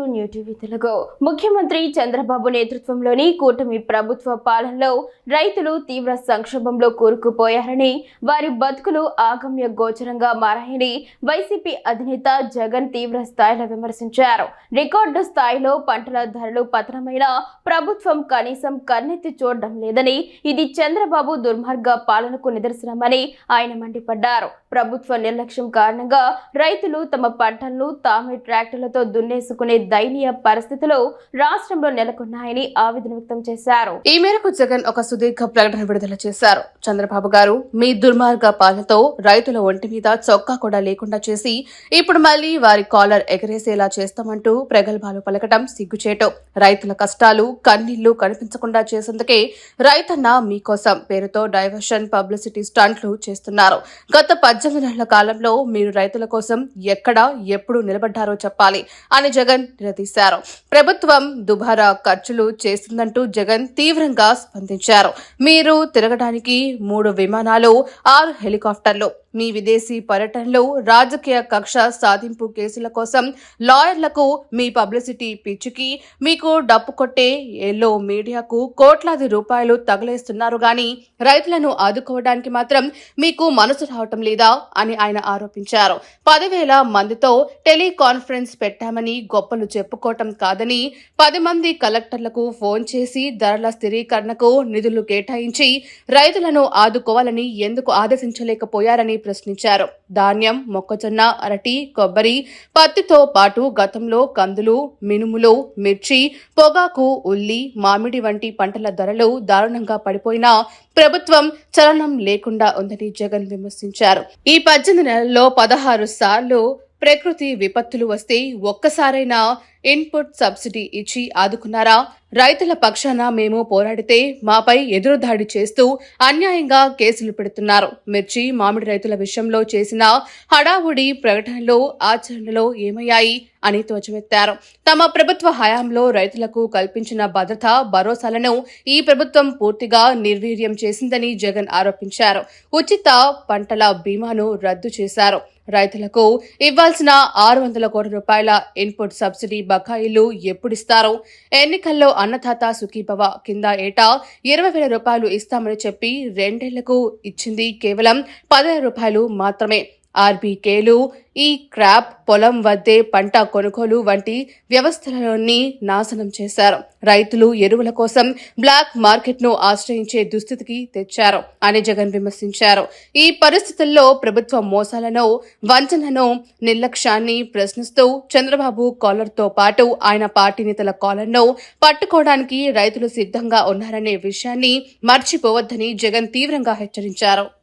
To new TV Telugu. ముఖ్యమంత్రి చంద్రబాబు నేతృత్వంలోని కూటమి ప్రభుత్వ పాలనలో రైతులు తీవ్ర సంక్షోభంలో కూరుకుపోయారని వారి బతుకులు ఆగమ్య గోచరంగా మారాయని వైసీపీ అధినేత జగన్ తీవ్ర స్థాయిలో విమర్శించారు. రికార్డు స్థాయిలో పంటల ధరలు పతనమైన ప్రభుత్వం కనీసం కన్నెత్తి చూడడం లేదని ఇది చంద్రబాబు దుర్మార్గ పాలనకు నిదర్శనమని ఆయన మండిపడ్డారు. ప్రభుత్వ నిర్లక్ష్యం కారణంగా రైతులు తమ పంటలను తామే ట్రాక్టర్లతో దున్నేసుకునే దయనీయ పరిస్థితులు రాష్ట్రంలో నెలకొన్నాయని ఆవేదన వ్యక్తం చేశారు. ఈ మేరకు జగన్ ఒక సుదీర్ఘ ప్రకటన విడుదల చేశారు. చంద్రబాబు గారు మీ దుర్మార్గ పాలనతో రైతుల ఒంటి మీద చొక్కా కూడా లేకుండా చేసి ఇప్పుడు మళ్ళీ వారి కాలర్ ఎగరేసేలా చేస్తామంటూ ప్రగల్భాలు పలకటం సిగ్గుచేటు. రైతుల కష్టాలు కన్నీళ్ళు కనిపించకుండా చేసేందుకే రైతన్న మీకోసం పేరుతో డైవర్షన్ పబ్లిసిటీ స్టంట్లు చేస్తున్నారు. గత పద్దెనిమిది నెలల కాలంలో మీరు రైతుల కోసం ఎక్కడ ఎప్పుడు నిలబడ్డారో చెప్పాలి అని జగన్ నిలదీశారు ప్రభుత్వం దుబారా ఖర్చులు చేస్తుందంటూ జగన్ తీవ్రంగా స్పందించారు. మీరు తిరగడానికి మూడు విమానాలు ఆరు హెలికాప్టర్లు మీ విదేశీ పర్యటనలు రాజకీయ కక్ష సాధింపు కేసుల కోసం లాయర్లకు మీ పబ్లిసిటీ పిచ్చికి మీకు డప్పు కొట్టే ఎల్లో మీడియాకు కోట్లాది రూపాయలు తగలేస్తున్నారు గాని రైతులను ఆదుకోవడానికి మాత్రం మీకు మనసు రావటం లేదా అని ఆయన ఆరోపించారు. పదివేల మందితో టెలికాన్ఫరెన్స్ పెట్టామని గొప్పలు చెప్పుకోవటం కాదని పది మంది కలెక్టర్లకు ఫోన్ చేసి ధరల స్థిరీకరణకు నిధులు కేటాయించి రైతులను ఆదుకోవాలని ఎందుకు ఆదేశించలేకపోయారని ప్రశ్నించారు. ధాన్యం మొక్కజొన్న అరటి కొబ్బరి పత్తితో పాటు గతంలో కందులు మినుములు మిర్చి పొగాకు ఉల్లి మామిడి వంటి పంటల ధరలు దారుణంగా పడిపోయినా ప్రభుత్వం చలనం లేకుండా ఉందని జగన్ విమర్శించారు. ఈ పద్దెనిమిది నెలల్లో పదహారు సార్లు ప్రకృతి విపత్తులు వస్తే ఒక్కసారైనా ఇన్పుట్ సబ్సిడీ ఇచ్చి ఆదుకున్నారా? రైతుల పక్షాన మేము పోరాడితే మాపై ఎదురుదాడి చేస్తూ అన్యాయంగా కేసులు పెడుతున్నారు. మిర్చి మామిడి రైతుల విషయంలో చేసిన హడావుడి ప్రకటనలో ఆచరణలో ఏమయ్యాయి అని ధ్వజమెత్తారు. తమ ప్రభుత్వ హయాంలో రైతులకు కల్పించిన భద్రత భరోసాలను ఈ ప్రభుత్వం పూర్తిగా నిర్వీర్యం చేసిందని జగన్ ఆరోపించారు. ఉచిత పంటల బీమాను రద్దు చేశారు. రైతులకు ఇవ్వాల్సిన ఆరు వందల కోట్ల రూపాయల ఇన్పుట్ సబ్సిడీ బకాయిలు ఎప్పుడిస్తారు? ఎన్నికల్లో అన్నదాత సుఖీభవ కింద ఏటా ఇరవై వేల రూపాయలు ఇస్తామని చెప్పి రెండేళ్ళకు ఇచ్చింది కేవలం పదివేల రూపాయలు మాత్రమే. ఆర్బీకేలు ఈ క్రాప్ పొలం వద్దే పంట కొనుగోలు వంటి వ్యవస్థలన్నీ నాశనం చేశారు. రైతులు ఎరువుల కోసం బ్లాక్ మార్కెట్ను ఆశ్రయించే దుస్థితికి తెచ్చారు అని జగన్ విమర్శించారు. ఈ పరిస్థితుల్లో ప్రభుత్వ మోసాలను వంచనను నిర్లక్ష్యాన్ని ప్రశ్నిస్తూ చంద్రబాబు కాలర్తో పాటు ఆయన పార్టీ నేతల కాలర్ను పట్టుకోవడానికి రైతులు సిద్ధంగా ఉన్నారనే విషయాన్ని మర్చిపోవద్దని జగన్ తీవ్రంగా హెచ్చరించారు.